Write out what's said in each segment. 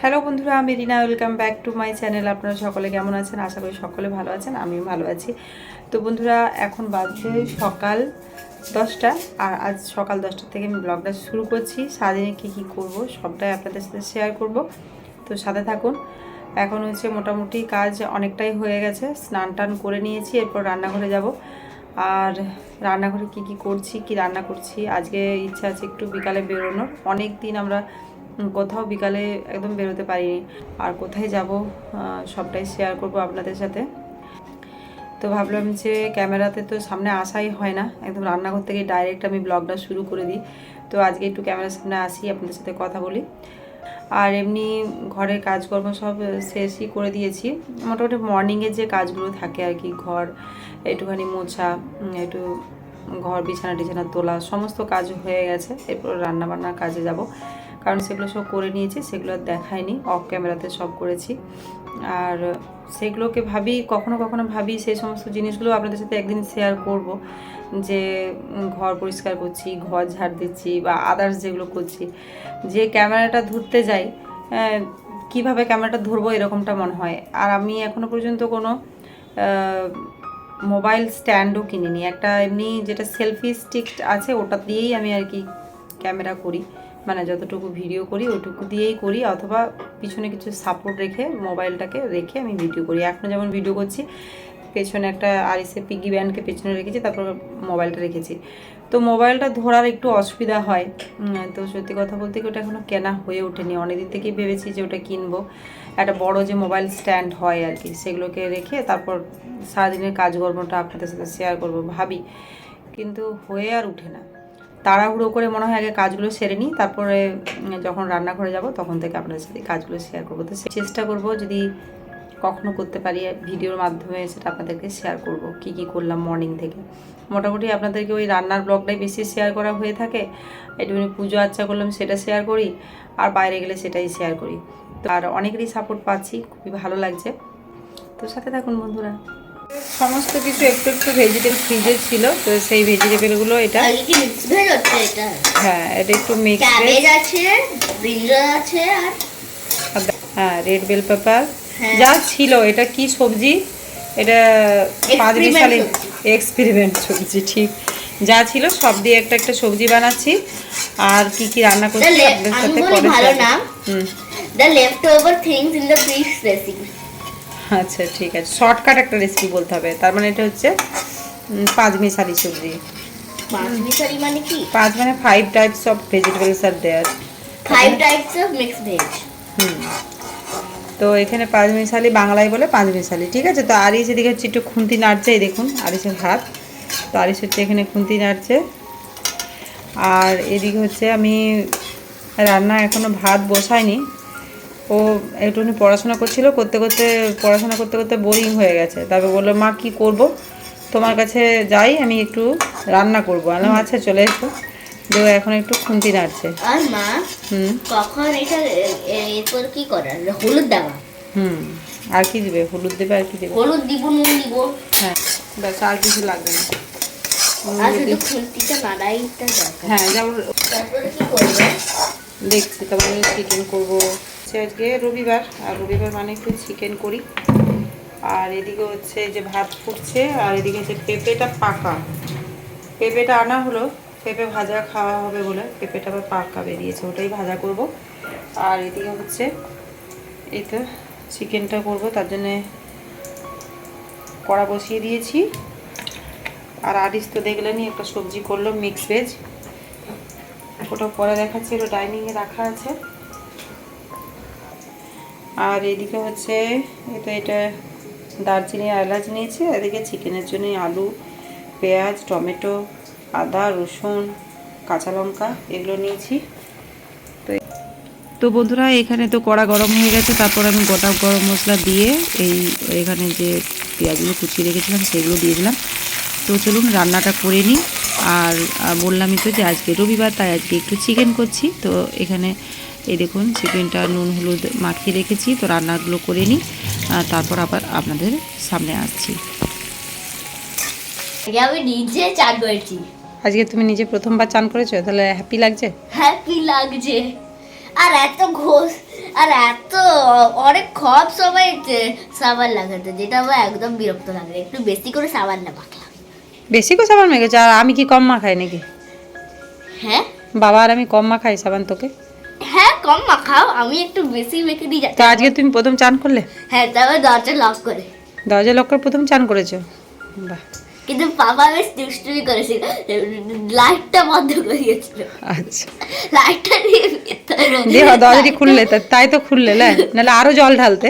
Hello বন্ধুরা, আমি Rina, welcome back to my channel. আপনারা সকলে কেমন আছেন? আশা করি সকলে ভালো আছেন, আমিও ভালো আছি। তো বন্ধুরা, এখন বাজছে সকাল দশটা, আর আজ সকাল দশটা থেকে আমি ব্লগটা শুরু করছি। সারাদিনে কী কী করব সবটাই আপনাদের সাথে শেয়ার করব। তো সাথে থাকুন। এখন হচ্ছে মোটামুটি কাজ অনেকটাই হয়ে গেছে। স্নান টান করে নিয়েছি, এরপর রান্নাঘরে যাব। আর রান্নাঘরে কি কি করছি, কি রান্না করছি, আজকে ইচ্ছা আছে একটু বিকালে বেরোনোর। অনেক দিন আমরা কোথাও বিকালে একদম বেরোতে পারিনি। আর কোথায় যাব সবটাই শেয়ার করব আপনাদের সাথে। তো ভাবলাম যে ক্যামেরাতে তো সামনে আসাই হয় না। একদম রান্নাঘর থেকে ডাইরেক্ট আমি ব্লগটা শুরু করে দিই। তো আজকে একটু ক্যামেরার সামনে আসি, আপনাদের সাথে কথা বলি। আর এমনি ঘরের কাজকর্ম সব শেষই করে দিয়েছি। মোটামুটি মর্নিংয়ের যে কাজগুলো থাকে আর কি, ঘর, একটুখানি মোছা একটু ঘর বিছানা টিছানা তোলা, সমস্ত কাজ হয়ে গেছে। এরপর রান্না বান্নার কাজে যাব। কারণ সেগুলো সব করে নিয়েছি, সেগুলো আর দেখায়নি অফ ক্যামেরাতে সব করেছি। আর সেগুলোকে ভাবি, কখনো কখনো ভাবি সেই সমস্ত জিনিসগুলো আপনাদের সাথে একদিন শেয়ার করব, যে ঘর পরিষ্কার করছি, ঘর ঝাড় দিচ্ছি বা আদার্স যেগুলো করছি। যে ক্যামেরাটা ধরতে যাই কীভাবে ক্যামেরাটা ধরবো এরকমটা মনে হয়। আর আমি এখনও পর্যন্ত কোনো মোবাইল স্ট্যান্ডও কিনিনি। একটা এমনি যেটা সেলফি স্টিক আছে, ওটা দিয়েই আমি আর কি ক্যামেরা করি। মানে যতটুকু ভিডিও করি ওইটুকু দিয়েই করি, অথবা পিছনে কিছু সাপোর্ট রেখে মোবাইলটাকে রেখে আমি ভিডিও করি। এখন যেমন ভিডিও করছি, পেছনে একটা আরিসে পিগি ব্যান্ডকে পেছনে রেখেছি, তারপর মোবাইলটা রেখেছি। তো মোবাইলটা ধরার একটু অসুবিধা হয়। তো সত্যি কথা বলতে কি ওটা এখনও কেনা হয়ে ওঠেনি। অনেকদিন থেকেই ভেবেছি যে ওটা কিনবো। একটা বড় যে মোবাইল স্ট্যান্ড হয় আর কি, সেগুলোকে রেখে তারপর সারাদিনের কাজকর্মটা আপনাদের সাথে শেয়ার করব ভাবি। কিন্তু হয়ে আর উঠে না। তাড়াহুড়ো করে মনে হয় আগে কাজগুলো সেরে নিই, তারপরে যখন রান্নাঘরে যাব তখন থেকে আপনাদের সাথে কাজগুলো শেয়ার করব। তো চেষ্টা করব যদি কখনো করতে পারি, ভিডিওর মাধ্যমে সেটা আপনাদেরকে শেয়ার করব, কি কি করলাম মর্নিং থেকে। মোটামুটি আপনাদেরকে ওই রান্নার ব্লগটাই বেশি শেয়ার করা হয়ে থাকে। একটুখানি পুজো আচ্চা করলাম সেটা শেয়ার করি, আর বাইরে গেলে সেটাই শেয়ার করি। তো আর অনেকেরই সাপোর্ট পাচ্ছি, খুবই ভালো লাগছে। তো সাথে থাকুন বন্ধুরা। সমস্ত কিছু একটু একটু ভেজিটেবল ফ্রিজে ছিল তো সেই ভেজিটেবলগুলো এটা হ্যাঁ এটা একটু মিক্স আছে আছে আর হ্যাঁ রেড বেল পেপার। যা ছিল এটা কি সবজি? এটা পাঁচ মিশালি এক্সপেরিমেন্ট সবজি। ঠিক। যা ছিল সব দিয়ে একটা একটা সবজি বানাচ্ছি। আর কি কি রান্না করছি আপনাদের সাথে পরে হুম। The left over things in the fish recipe আচ্ছা ঠিক আছে। শর্টকাট একটা রেসিপি বলতে হবে। তার মানে এটা হচ্ছে উম, পাঁচ মিশালি সবজি। পাঁচ মিশালি মানে কি? পাঁচ মানে five types of vegetables R there five types of mix veg hmm. তো এখানে পাঁচ মিশালি বাংলায় বলে পাঁচ মিশালি ঠিক আছে? তো আরিস এদিকে হচ্ছে একটু খুন্তি নাড়ছে এই দেখুন আরিসের হাত। তো আরিস হচ্ছে এখানে খুন্তি নাড়ছে। আর এদিকে হচ্ছে আমি রান্না এখনও ভাত বসাইনি। ও একটুখানি পড়াশোনা করছিল করতে করতে পড়াশোনা করতে করতে বোরিং হয়ে গেছে। তারপর বলল মা কি করব? তোমার কাছে যাই আমি একটু রান্না করব। আলাম আচ্ছা চলে এসো। ও এখন একটু খুন্তি নাড়ছে। আর মা হুম। কখন এটা এরপর কি করার? হলুদ দেওয়া। হুম। আর কি দিবে? হলুদ দেবে আর কি দেবে? হলুদ দিব নুন দিব। হ্যাঁ। ব্যাস আর কিছু লাগবে না। হ্যাঁ যেমন তারপরে কি করবে? দেখছি তারপরে চিকেন করব। হচ্ছে আজকে রবিবার, আর রবিবার মানে একটু চিকেন করি আর এদিকে হচ্ছে যে ভাত ফুটছে, আর এদিকে হচ্ছে পেঁপেটা পাকা। পেঁপেটা আনা হলো, পেঁপে ভাজা খাওয়া হবে বলে পেঁপেটা আবার পাকা বেরিয়েছে, ওটাই ভাজা করব। আর এদিকে হচ্ছে এই তো চিকেনটা করব, তার জন্যে কড়া বসিয়ে দিয়েছি। আর আরিস তো দেখলেনি একটা সবজি করল মিক্স ভেজ ওটা পরে দেখাচ্ছি, ওটা ডাইনিংয়ে রাখা আছে। আর এদিকে হচ্ছে এটা এটা দারচিনি এলাচ নিয়েছি এদিকে চিকেনের জন্য আলু, পেঁয়াজ, টমেটো, আদা, রসুন, কাঁচা লঙ্কা এগুলো নিয়েছি। তো তো বন্ধুরা, এখানে তো কড়া গরম হয়ে গেছে, তারপর আমি গোটা গরম মশলা দিয়ে এই এখানে যে পেঁয়াজগুলো কুচিয়ে রেখেছিলাম, সেগুলো দিয়ে দিলাম। তো চলুন রান্নাটা করে নিই। আর বললামই তো যে আজকে রবিবার, তাই আজকে একটু চিকেন করছি। তো এখানে এই দেখুন চিকেনটা নুন হলুদ মাখিয়ে রেখেছি তো রান্নাগুলো করে নিই তারপর আবার আপনাদের সামনে আসছি। আমি নিজে চান করেছি। আজকে তুমি নিজে প্রথমবার চান করেছ? তাহলে হ্যাপি লাগছে? হ্যাপি লাগছে। আর এত ঘোষ আর এত অনেক খপ সময় সাবান লাগাতে যেটা আমার একদম বিরক্ত লাগে একটু বেশি করে সাবান না মাখলাম। বেশি করে সাবান মেখেছো? আর আমি কি কম মাখাই নাকি? হ্যাঁ? বাবা আর আমি কম মাখাই সাবান তোকে। হ্যাঁ কম মাখাও আমি একটু বেশি মেখে দিয়ে তো আজকে তুমি প্রথম চান করলে? হ্যাঁ তারপর দরজা লক করে। দরজা লক্কর প্রথম চান করেছ? বাহ। কিন্তু বাবা বেশ দুষ্টুমি করেছিল। লাইটটা বন্ধ করে দিয়েছিল। আচ্ছা। লাইটটা দিয়ে ভিতরে দিয়ে দরজাটি খুললে তাই তো খুললে না নাহলে আরও জল ঢালতে।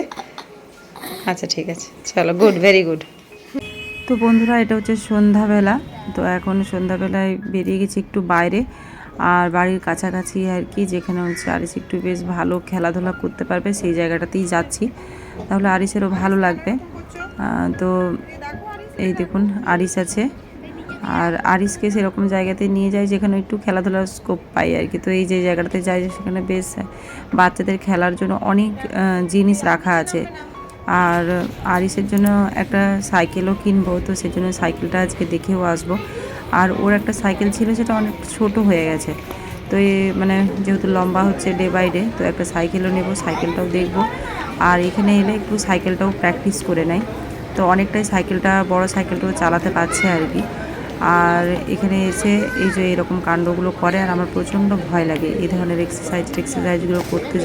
আচ্ছা ঠিক আছে। চলো গুড ভেরি গুড তো বন্ধুরা এটা হচ্ছে সন্ধ্যাবেলা। তো এখন সন্ধ্যাবেলায় বেরিয়ে গেছি একটু বাইরে। আর বাড়ির কাছাকাছি আর কি, যেখানে হচ্ছে আরিস একটু বেশ ভালো খেলাধুলা করতে পারবে, সেই জায়গাটাতেই যাচ্ছি। তাহলে আরিসেরও ভালো লাগবে। তো এই দেখুন আরিস আছে। আর আরিসকে সেরকম জায়গাতে নিয়ে যায় যেখানে একটু খেলাধুলার স্কোপ পাই আর কি। তো এই যে জায়গাটাতে যাই সেখানে বেশ বাচ্চাদের খেলার জন্য অনেক জিনিস রাখা আছে। আর আরিসের জন্য একটা সাইকেলও কিনবো, তো সেজন্য সাইকেলটা আজকে দেখেও আসব। আর ওর একটা সাইকেল ছিল সেটা অনেক ছোট হয়ে গেছে। তো এ মানে যেহেতু লম্বা হচ্ছে ডে বাই ডে তো একটা সাইকেলও নেব সাইকেলটাও দেখব। আর এখানে এলে একটু সাইকেলটাও প্র্যাকটিস করে নেয়। তো অনেকটাই সাইকেলটা বড় সাইকেলটাও চালাতে পারছে আর কি। আর এখানে এসে এই যে এরকম কাণ্ডগুলো করে আর আমার প্রচণ্ড ভয় লাগে। এই ধরনের এক্সারসাইজ এক্সারসাইজগুলো করতে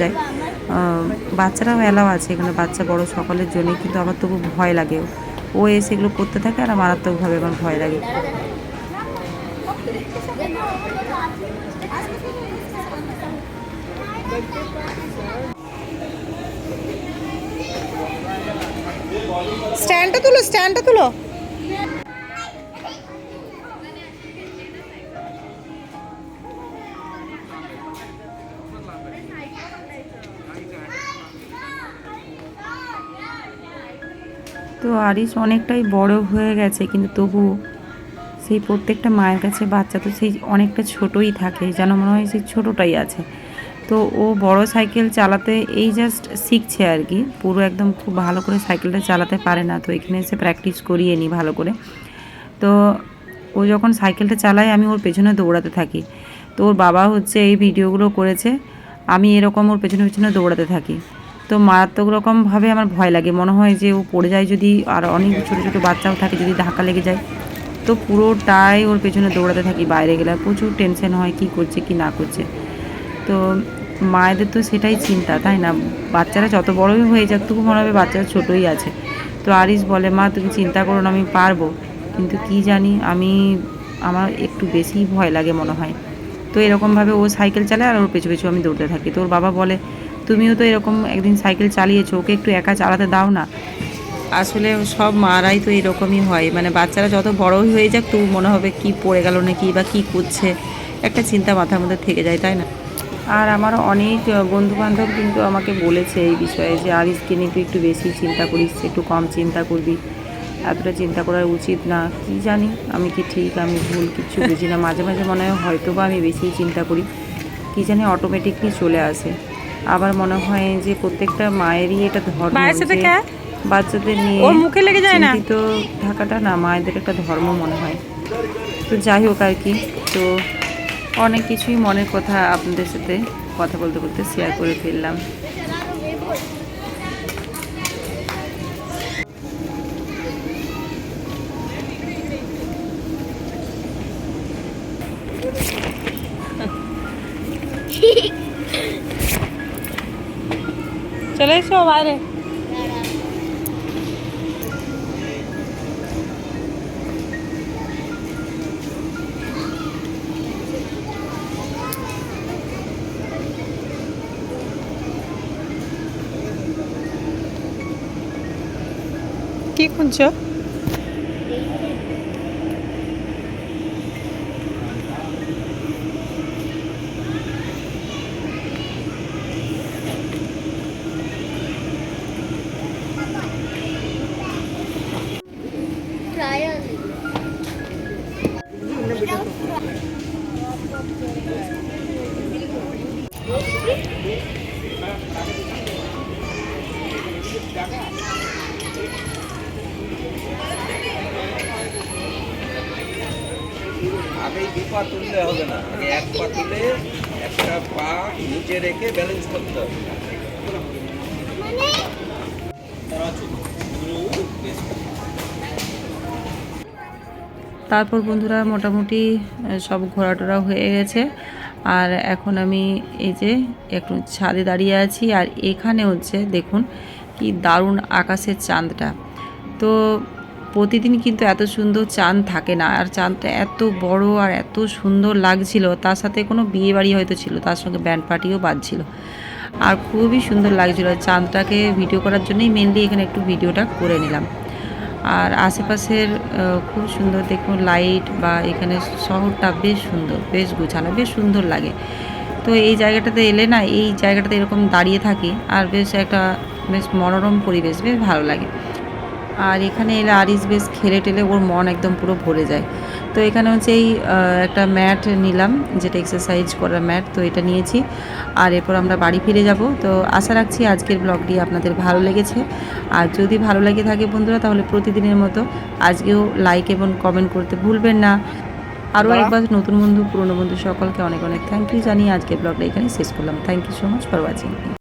আহ, বাচ্চারাও এলাও আছে এখানে বাচ্চা বড় সকলের জন্যই কিন্তু আমার তবু ভয় লাগে। ও এসে এগুলো করতে থাকে আর মারাত্মকভাবে আমার ভয় লাগে। স্ট্যান্ডটা তুলো স্ট্যান্ডটা তুলো। তো আরিস অনেকটাই বড় হয়ে গেছে কিন্তু তবু সেই প্রত্যেকটা মায়ের কাছে বাচ্চা তো সেই অনেকটা ছোটই থাকে, যেন মনে হয় সেই ছোটোটাই আছে। তো ও বড় সাইকেল চালাতে, এই জাস্ট শিখছে আর কি। পুরো একদম খুব ভালো করে সাইকেলটা চালাতে পারে না, তো এখানে এসে প্র্যাকটিস করিয়ে নিই ভালো করে। তো ও যখন সাইকেলটা চালায়, আমি ওর পেছনে দৌড়াতে থাকি। তো ওর বাবা হচ্ছে এই ভিডিওগুলো করেছে, আমি এরকম ওর পেছনে পেছনে দৌড়াতে থাকি। তো মারাত্মক রকমভাবে আমার ভয় লাগে, মনে হয় যে ও পড়ে যায় যদি, আর অনেক ছোটো ছোটো বাচ্চাও থাকে যদি ধাক্কা লেগে যায়। তো পুরোটাই ওর পেছনে দৌড়াতে থাকি, বাইরে গেলে। প্রচুর টেনশন হয় কি করছে, কি না করছে। তো মায়েদের তো সেটাই চিন্তা, তাই না? বাচ্চারা যত বড়ই হয়ে যাক, তবু মনে হবে বাচ্চারা ছোটোই আছে। তো আরিস বলে, মা, তুমি চিন্তা করো না, আমি পারব। কিন্তু কি জানি, আমি, আমার একটু বেশি ভয় লাগে মনে হয়। তো এরকমভাবে ও সাইকেল চালায় আর ওর পেছু পেছু আমি দৌড়তে থাকি। তো ওর বাবা বলে, তুমিও তো এরকম একদিন সাইকেল চালিয়েছো, ওকে একটু একা চালাতে দাও না। আসলে সব মারাই তো এরকমই হয়। মানে বাচ্চারা যত বড়ই হয়ে যাক তবু মনে হবে কি পড়ে গেল নাকি বা কি করছে। একটা চিন্তা মাথার মধ্যে থেকে যায় তাই না? আর আমার অনেক বন্ধু বান্ধব কিন্তু আমাকে বলেছে এই বিষয়ে যে আরিসকে নিয়ে তুই একটু বেশি চিন্তা করিস? একটু কম চিন্তা করবি। এতটা চিন্তা করা উচিত না। কি জানি? আমি কি ঠিক? আমি ভুল? কিছু বুঝি না। মাঝে মাঝে মনে হয় হয়তো বা আমি বেশি চিন্তা করি। কি জানি অটোমেটিকলি চলে আসে। আবার মনে হয় যে প্রত্যেকটা মায়েরই এটা ধর্ম বাচ্চাদের নিয়ে ওর মুখে লেগে যায় না? চিন্তিত থাকাটা না মায়েদের একটা ধর্ম মনে হয়। তো যাই হোক আর কি তো অনেক কিছুই মনের কথা আপনাদের সাথে কথা বলতে বলতে শেয়ার করে ফেললাম। চলে এসো বাইরে। কি খুঁজছো আগেই দু পা তুললে হবে না। আগে এক পা তুলে একটা পা নিচে রেখে ব্যালেন্স করতে হবে। তারপর বন্ধুরা মোটামুটি সব ঘোরাটোরা হয়ে গেছে। আর এখন আমি এই যে একটু ছাদে দাঁড়িয়ে আছি আর এখানে হচ্ছে দেখুন কি দারুণ আকাশের চাঁদটা। তো প্রতিদিন কিন্তু এত সুন্দর চাঁদ থাকে না। আর চাঁদটা এত বড় আর এত সুন্দর লাগছিল। তার সাথে কোনো বিয়ে বাড়ি হয়তো ছিল, তার সঙ্গে ব্যান্ড পার্টিও বাজছিল। আর খুবই সুন্দর লাগছিল। চাঁদটাকে ভিডিও করার জন্যই মেনলি এখানে একটু ভিডিওটা করে নিলাম। আর আশেপাশের খুব সুন্দর দেখুন লাইট বা এখানে শহরটা বেশ সুন্দর, বেশ গুছানো, বেশ সুন্দর লাগে। তো এই জায়গাটাতে এলে না, এই জায়গাটাতে এরকম দাঁড়িয়ে থাকি আর বেশ একটা বেশ মনোরম পরিবেশ, বেশ ভালো লাগে। আর এখানে এলে আরিস বেশ খেলে টেলে ওর মন একদম পুরো ভরে যায়। তো এখানে হচ্ছে এই একটা ম্যাট নিলাম যেটা এক্সারসাইজ করার ম্যাট তো এটা নিয়েছি। আর এরপর আমরা বাড়ি ফিরে যাব। তো আশা রাখছি আজকের ব্লগটি আপনাদের ভালো লেগেছে। আর যদি ভালো লেগে থাকে বন্ধুরা তাহলে প্রতিদিনের মতো আজকেও লাইক এবং কমেন্ট করতে ভুলবেন না। আরও একবার নতুন বন্ধু পুরনো বন্ধু সকলকে অনেক অনেক থ্যাংক ইউ জানিয়ে আজকের ব্লগটা এখানে শেষ করলাম। Thank you so much for watching